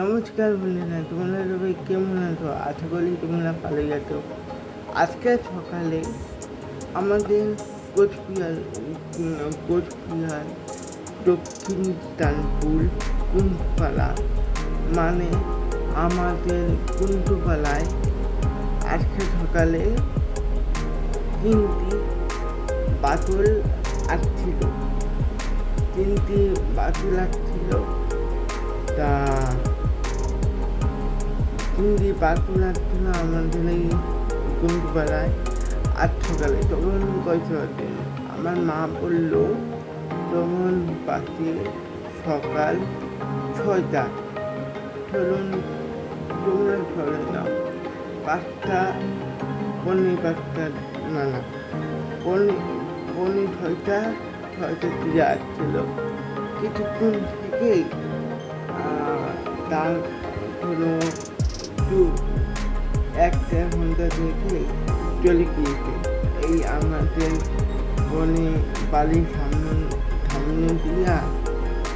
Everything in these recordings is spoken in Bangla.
নমস্কার বন্ধুরা, তোমরা সবাই কেমন আছো? আশা করি তোমরা ভালো আছো। আজকে সকালে আমাদের কোচবিহার কোচবিহার দক্ষিণ তানপুর কুম্পালা মানে আমাদের কুন্টুপালায় আজকে সকালে তিনটি বাতল আসছিল। তিনটি বাতল আসছিল। তা হিন্দি ছিল আমাদের এই কুণ্ডবেলায় আজ তখন কয়টা বাজে আমার মা বলল, তখন বাজে সকাল ছয়টা। ধরুন তোমরা ধরে নাও পাঁচটা, পনেরো পাঁচটা, না না, পনেরো ছয়টা ছয়টা দিয়ে আসছিল। কিছুক্ষণ থেকেই তার কোনো একটু এক ঘণ্টা থেকে চলে গিয়েছে। এই আমাদের বনে বাড়ির সামনে সামনে দিয়া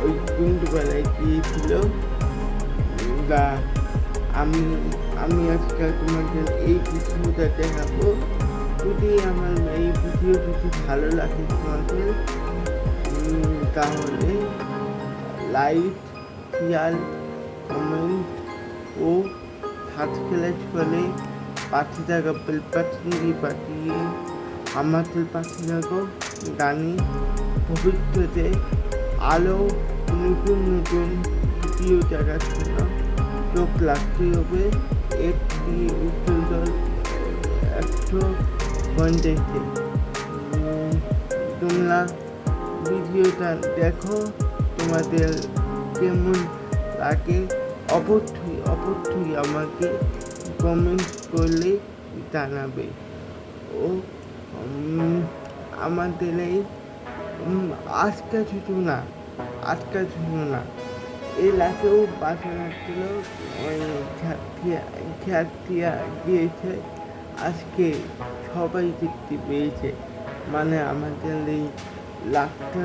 ওই কুণ্ডবেলায় গিয়েছিল। বা আমি আমি আজকে তোমাদের এই ভিডিওটা দেখাবো। যদি আমার এই ভিডিও যদি ভালো লাগে তোমাদের তাহলে লাইক শেয়ার কমেন্ট ও সাবস্ক্রাইব করে পাশে থাকা বেল পাখি পাঠিয়ে আমাদের পাখি থাকো গানে ভবিষ্যতে আলো নতুন নতুন ভিডিও দেখার জন্য চোখ রাখতে হবে একটি উজ্জ্বল একশো পঞ্চাশে তোমরা ভিডিওটা দেখো, তোমাদের কেমন লাগে? অবশ্যই অবশ্যই আমাকে কমেন্ট করলে জানাবে। ও আমাদের এই আজকে শুধু না, আজকে শুধু না। এই বাসনা ছিল ওই আজকে সবাই দেখতে পেয়েছে। মানে আমাদের এই লাখটা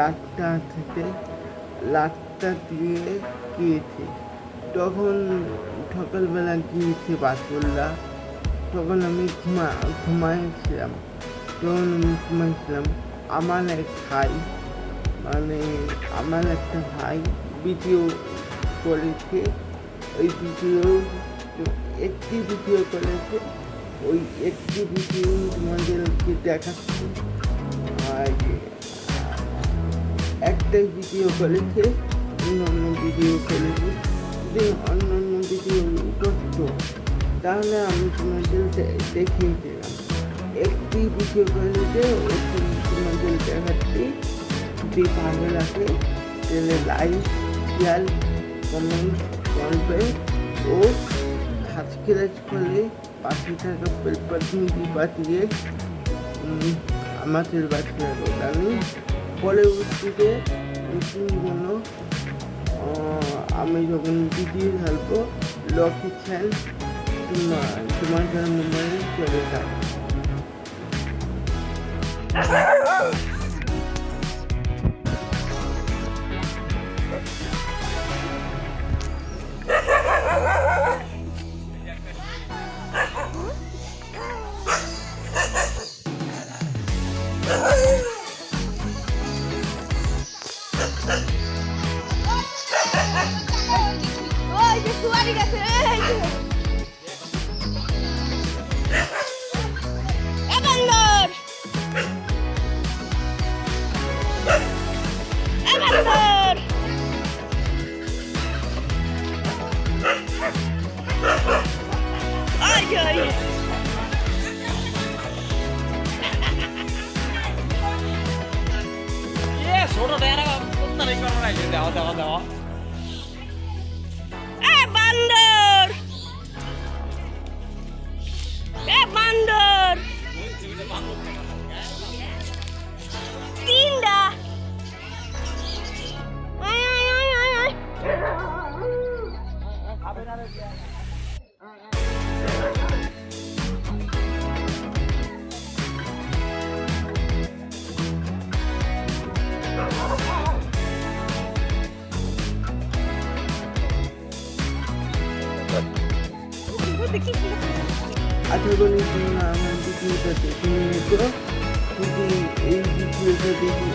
লাখটা থেকে, লাখটা দিয়ে গিয়েছে। তখন সকালবেলা গিয়েছে বাসুল্লা তখন আমি ঘুমা, ঘুমাইছিলাম। তখন আমি ঘুমাইছিলাম। আমার এক ভাই মানে আমার একটা ভাই ভিডিও করেছে। ওই ভিডিও একটি ভিডিও করেছে। ওই একটি ভিডিও তোমাদেরকে দেখাচ্ছি। আর একটাই ভিডিও করেছে। অন্য ভিডিও করেছে। যদি অন্য অন্য ভিডিও করতো তাহলে আমি তোমাদের দেখিয়ে দিলাম একটি ভিডিও ওটি তোমাদের দেখাচ্ছি যদি ভালো লাগে তাহলে লাইক শেয়ার কমেন্ট করবে ও সাবস্ক্রাইব করলে পাশে থাকা বাজিয়ে উম, আমাদের বাচ্চা আমি পরবর্তীতে নতুন কোনো আমি যখন ভিডিও ছাড়বো লোকেশন তোমার তোমার জন্য মুম্বাই চলে যাবে 머리가 들어가지고. করি তোমরা আমার ভিডিওটা দেখে নিয়েছো যদি এই ভিডিওটা দেখে,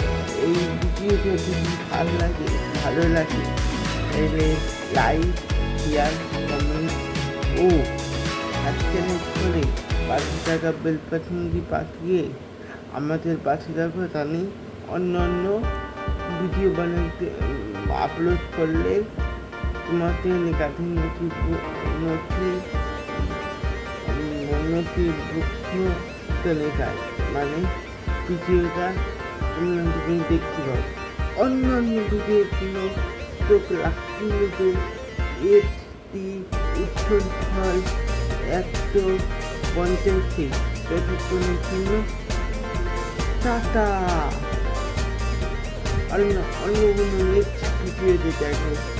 এই ভিডিওটা যদি ভালো লাগে ভালো লাগে। তাহলে লাইক শেয়ার কমেন্ট ও সাবস্ক্রাইব করে পাঁচশো টাকা বেল পাঠিয়ে আমাদের পাশে রাখো তাহলে অন্য অন্য ভিডিও বানাতে আপলোড করলে তোমাদের কাছে নথি নথি চলে যায়। মানে ভিডিওটা তোমরা তুমি দেখতে পাও অন্যান্য ভিডিওগুলো চোখ রাখতে এইচডি উচ্ছল একশো পঞ্চাশে ততক্ষণের জন্য টাটা অন্য অন্য কোনো নেক্সট দেখো